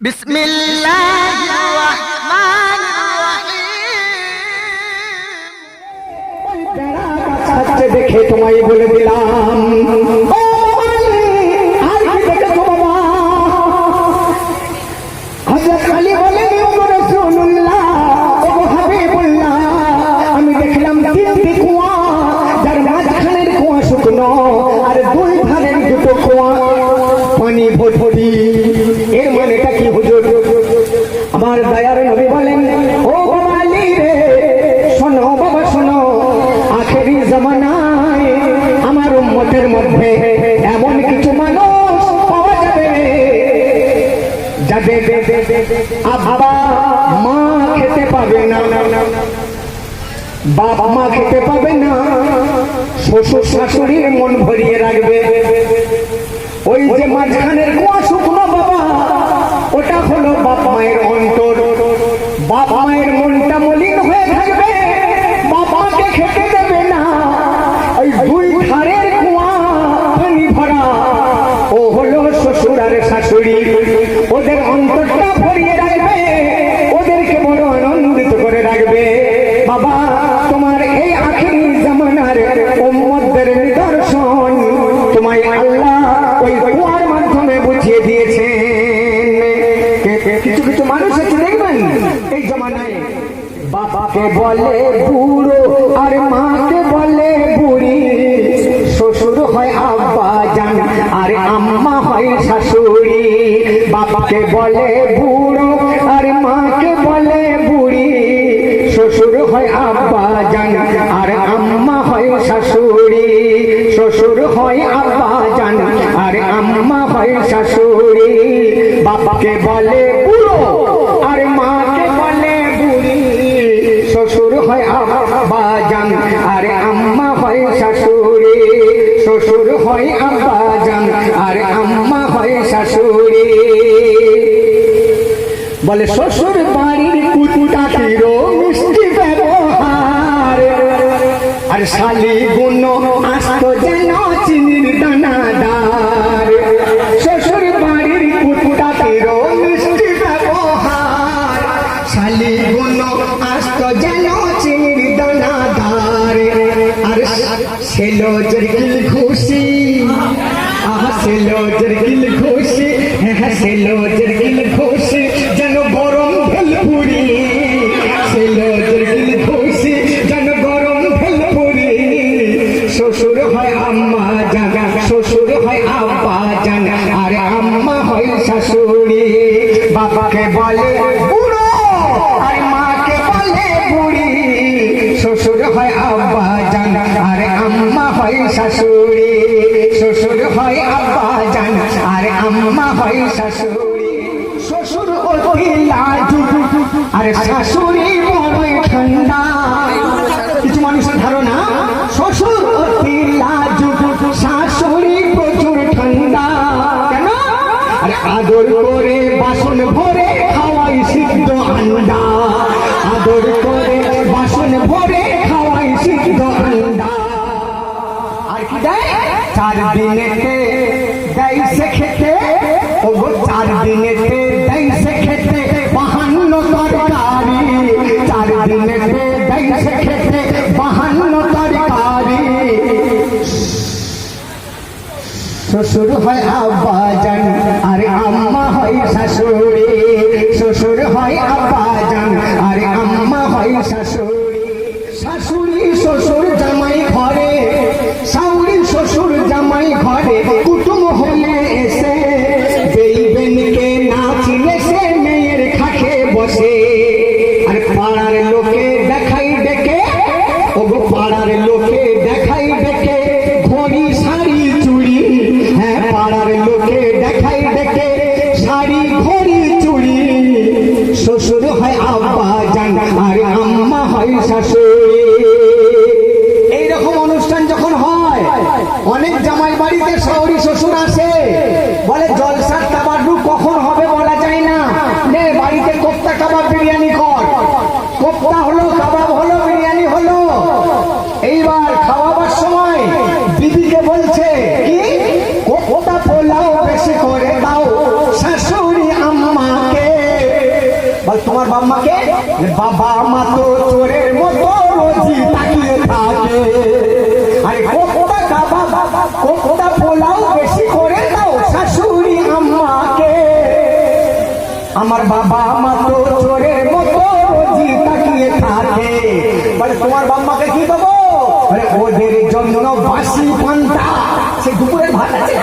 بسم الله الرحمن الرحيم আজকে দেখে তোমায় বলে দিলাম ও মালি, আর কি দেখেছো বাবা? হযরত আলী আব্বা, মা খেতে পাবে না। বাবা মা খেতে পাবে না। শ্বশুর শাশুড়ির মন ভরিয়ে রাখবে। ওই যে মাঝখানের কুয়া শুকনো বাবা, ওটা হলো বাপ মায়ের অন্তর। বাপ মায়ের মনটা মলিন হয়ে থাকবে। বাবাকে খেতে দেবে না। ওই দুই ধারের কুয়া ভরা। ও হলো শ্বশুর আর শাশুড়ি। ওদের কিছু কিছু মানুষ আছে দেখবেন এই জমানায় বাবাকে বলে বুড়ো আর মাকে বলে বুড়ি। শ্বশুর হয় আব্বা জান আর আম্মা হয় শাশুড়ি। বাবাকে বলে বুড়ো আর মাকে বলে বুড়ি। শ্বশুর হয় আব্বা জান আর আম্মা হয় শাশুড়ি। শ্বশুর হয় আব্বা জান আর আম্মা হয় শাশুড়ি। বাবাকে বলে বুড়ো, আর মাকে বলে বুড়ি। শ্বশুর হয় আব্বা জান, আর আম্মা হয় শাশুড়ি। শ্বশুর হয় আব্বা জান, আর আম্মা হয় শাশুড়ি। বলে, শ্বশুর বাড়ির কুটুটাটির মিষ্টি ব্যবহার? আর শালি শ্বশুর হয় আব্বা জান, আর আম্মা হয় শাশুড়ি। শ্বশুর লাজু আর শাশুড়ি ঠান্ডা। কিছু মানুষের ধারণা, শ্বশুর অতি লাজু শাশুড়ি প্রচুর ঠান্ডা। কেন? আর আদর করে বাসন ভরে খাওয়াই সিদ্ধ আন্ডা। আদর চার দিনেতে দেয় সে খেতে ও গো চার দিনেতে দেয় সে খেতে বাহান্ন তরকারি। চার দিনেতে দেয় সে খেতে বাহান্ন তরকারি। শ্বশুর হয় আব্বা জান আর আম্মা হয় শাশুড়ি। শ্বশুর হয় আব্বা তোমার বাম্মাকে বাবা মা তো চোরের মতো রোজি তাকিয়ে থাকে। আরে কোকটা কাবাব কোকটা পোলাও বেশি করে দাও শাশুড়ি আম্মাকে। আমার বাবা মা তো চোরের মতো রোজি তাকিয়ে থাকে। বলে, তোমার বাম্মাকে কি দেবো? আরে ওদের জন্য বাসি পান্তা। সে দুপুরের ভাত আছে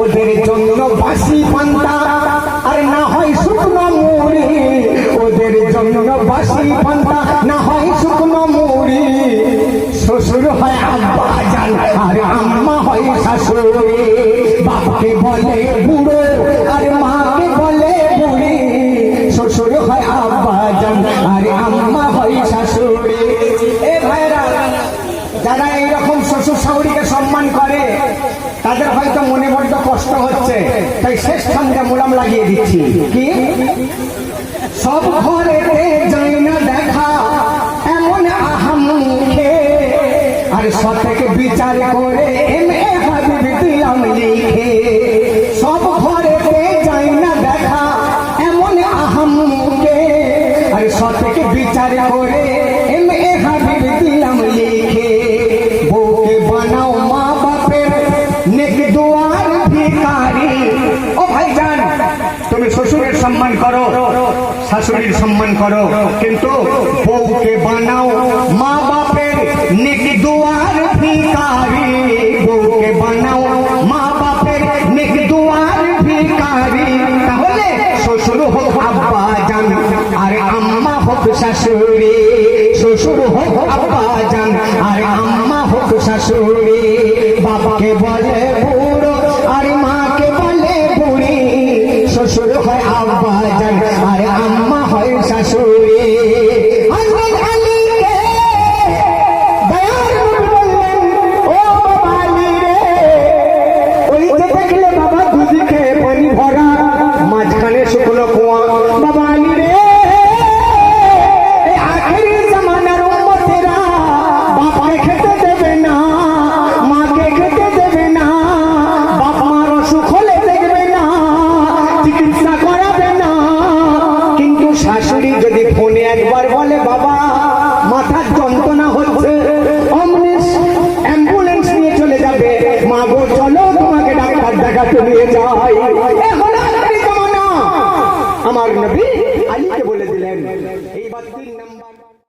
ওদের জন্য বাসি পান্তা। আর না হয় শুকনো না হয় শুকনো মুড়ি শ্বশুর হয় আব্বা জান আর আম্মা হয় শাশুড়ি। বাপকে বলে বুড়ো, আর মাকে বলে বুড়ি। শ্বশুর হয় আব্বা জান আম্মা হয় শাশুড়ি। এ ভাইরা, যারা এইরকম শ্বশুর শাশুড়িকে সম্মান করে, তাদের হয়তো মনে বড্ড কষ্ট হচ্ছে। তাই শেষ খানটা মোলাম লাগিয়ে দিচ্ছি। কি? সব ঘরে যাই না দেখা এমন আহাম আর সতেকে বিচার করে শাশুড়ির করো। কিন্তু বউকে বানাও মা বাপের নেক দুয়ার ভিখারি। বউকে বানাও মা বাপের নেক দুয়ার ভিখারি। তাহলে শ্বশুর হোক আব্বা জান, আর আম্মা হোক শাশুড়ি। শ্বশুর হোক আব্বা জান, আর আম্মা হোক শাশুড়ি।